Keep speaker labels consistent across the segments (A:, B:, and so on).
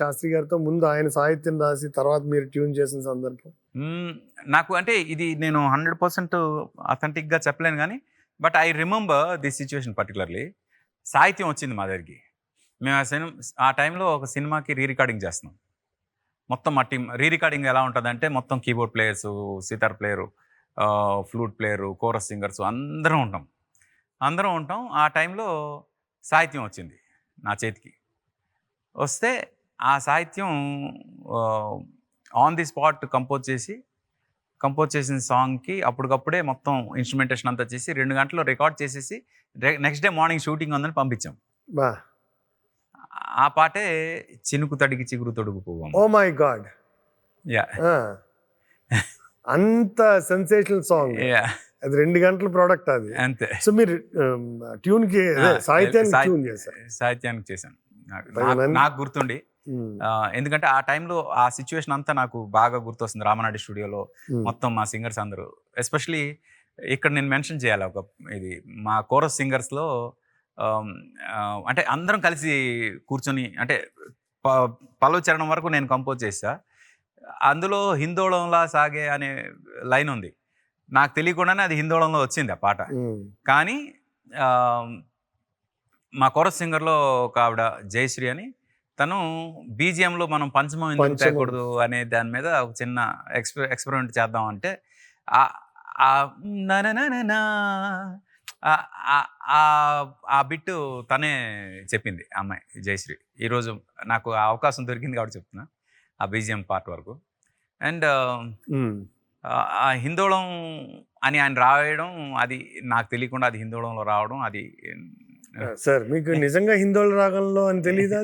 A: శాస్త్రి గారితో ముందు ఆయన సాహిత్యం రాసి తర్వాత మీరు ట్యూన్ చేసిన సందర్భం.
B: నాకు అంటే ఇది నేను హండ్రెడ్ పర్సెంట్ అథెంటిక్గా చెప్పలేను కానీ but I remember this situation particularly సాహిత్యం వచ్చింది మా దగ్గరికి. మేము ఆ సినిమా ఆ టైంలో ఒక సినిమాకి రీ రికార్డింగ్ చేస్తున్నాం. మొత్తం మా టీం రీ రికార్డింగ్ ఎలా ఉంటుందంటే మొత్తం keyboard players sitar player flute player chorus singers అందరం ఉంటాం. అందరం ఉంటాం. ఆ టైంలో సాహిత్యం వచ్చింది నా చేతికి. వస్తే ఆ సాహిత్యం ఆన్ ది స్పాట్ కంపోజ్ చేసి కంపోజ్ చేసిన సాంగ్కి అప్పటికప్పుడే మొత్తం ఇన్స్ట్రుమెంటేషన్ అంతా చేసి రెండు గంటల్లో రికార్డ్ చేసేసి నెక్స్ట్ డే మార్నింగ్ షూటింగ్ ఉందని పంపించాం.
A: బా.
B: ఆ పాటే చినుకు తడికి చిగురు తొడుగు పోవం
A: ఓ మై గాడ్
B: యా
A: అంత సెన్సేషనల్ సాంగ్
B: యా
A: అది రెండు గంటల ప్రోడక్ట్ అది.
B: అంతే.
A: సో మీరు ట్యూన్కి అదే,
B: ఆ,
A: సాహిత్యానికి
B: సాహి-
A: ట్యూన్ చేశారు.
B: సాహిత్యానికి చేశాను నాకు- గుర్తుండి ఎందుకంటే ఆ టైంలో ఆ సిచ్యువేషన్ అంతా నాకు బాగా గుర్తొస్తుంది రామనాయుడు స్టూడియోలో మొత్తం మా సింగర్స్ అందరూ. ఎస్పెషలీ ఇక్కడ నేను మెన్షన్ చేయాలి ఒక ఇది. మా కోరస్ సింగర్స్లో అంటే అందరం కలిసి కూర్చొని అంటే పల్లవి చరణం వరకు నేను కంపోజ్ చేసా అందులో హిందోళంలా సాగే అనే లైన్ ఉంది. నాకు తెలియకుండానే అది హిందోళంలో వచ్చింది ఆ పాట. కానీ మా కోరస్ సింగర్లో ఒక ఆవిడ జయశ్రీ అని తను బీజిఎంలో మనం పంచమం ఎందుకు
A: పంచమం.
B: తేకూడదు అనే దాని మీద ఒక చిన్న ఎక్స్పె ఎక్స్పెరిమెంట్ చేద్దాం అంటే ఆ- బిట్టు తనే చెప్పింది అమ్మాయి జయశ్రీ. ఈరోజు నాకు ఆ అవకాశం దొరికింది కాబట్టి చెప్తున్నా ఆ బీజిఎం పార్ట్ వరకు. అండ్ హిందోళం అని ఆయన రాయడం అది నాకు తెలియకుండా అది హిందోళంలో రావడం అది
A: సార్ మీకు నిజంగా హిందోళ రాగంలో అని తెలియదా.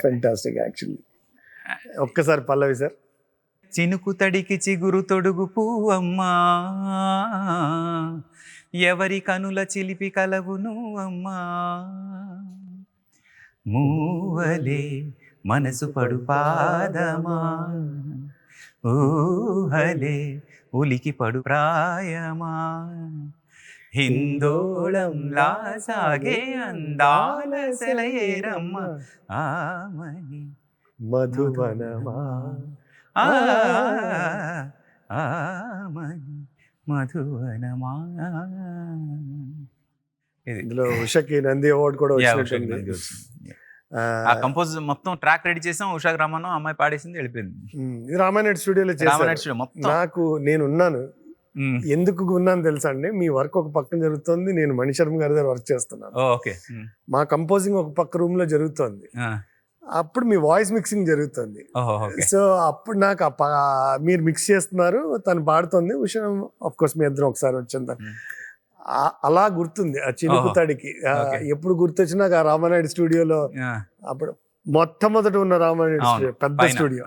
A: ఫెంటాస్టిక్ యాక్చువల్లీ ఒక్కసారి పల్లవి సార్.
B: చినుకు తడికి చిగురు తొడుగు పువ్వమ్మా. ఎవరి కనుల చిలిపి కలవును అమ్మా. మూవలే మనసు పడు పాదమా. ఊహలే ఉలికి పడు ప్రాయమా. హిందోళంలా సాగే అందాల సెలయేరమ్మ ఆమని
A: మధువనమా
B: ఆమని మధువనమా ఇది
A: ఇందులో ఉషకి నంది అవార్డు కూడా వచ్చినట్టుంది
B: ఉషాకి వచ్చింది.
A: ఆ,
B: కంపోజ్ మొత్తం ట్రాక్ రెడీ చేసాం. ఉషా గ్రామం అమ్మాయి పాడేసింది వెళ్ళిపోయింది
A: ఇది రామానాయుడు స్టూడియోలో నాకు నేను ఉన్నాను. ఎందుకు ఉన్నాను తెలుసా అండి? మీ వర్క్ ఒక పక్కన జరుగుతుంది నేను మణి శర్మ గారి దగ్గర వర్క్ చేస్తున్నాను.
B: ఓకే.
A: మా కంపోజింగ్ ఒక పక్క రూమ్లో జరుగుతుంది. అప్పుడు మీ వాయిస్ మిక్సింగ్ జరుగుతుంది. సో అప్పుడు నాకు మీరు మిక్స్ చేస్తున్నారు తను పాడుతుంది ఉష ఆఫ్ కోర్స్ మీ ఇద్దరం ఒకసారి వచ్చింది అలా గుర్తుంది ఆ చినుకు
B: ఓహో.
A: తడికి ఆ,
B: Okay.
A: ఎప్పుడు గుర్తొచ్చినా ఆ రామానాయుడు స్టూడియోలో అప్పుడు మొట్టమొదట ఉన్న రామానాయుడు స్టూడియో పెద్ద స్టూడియో.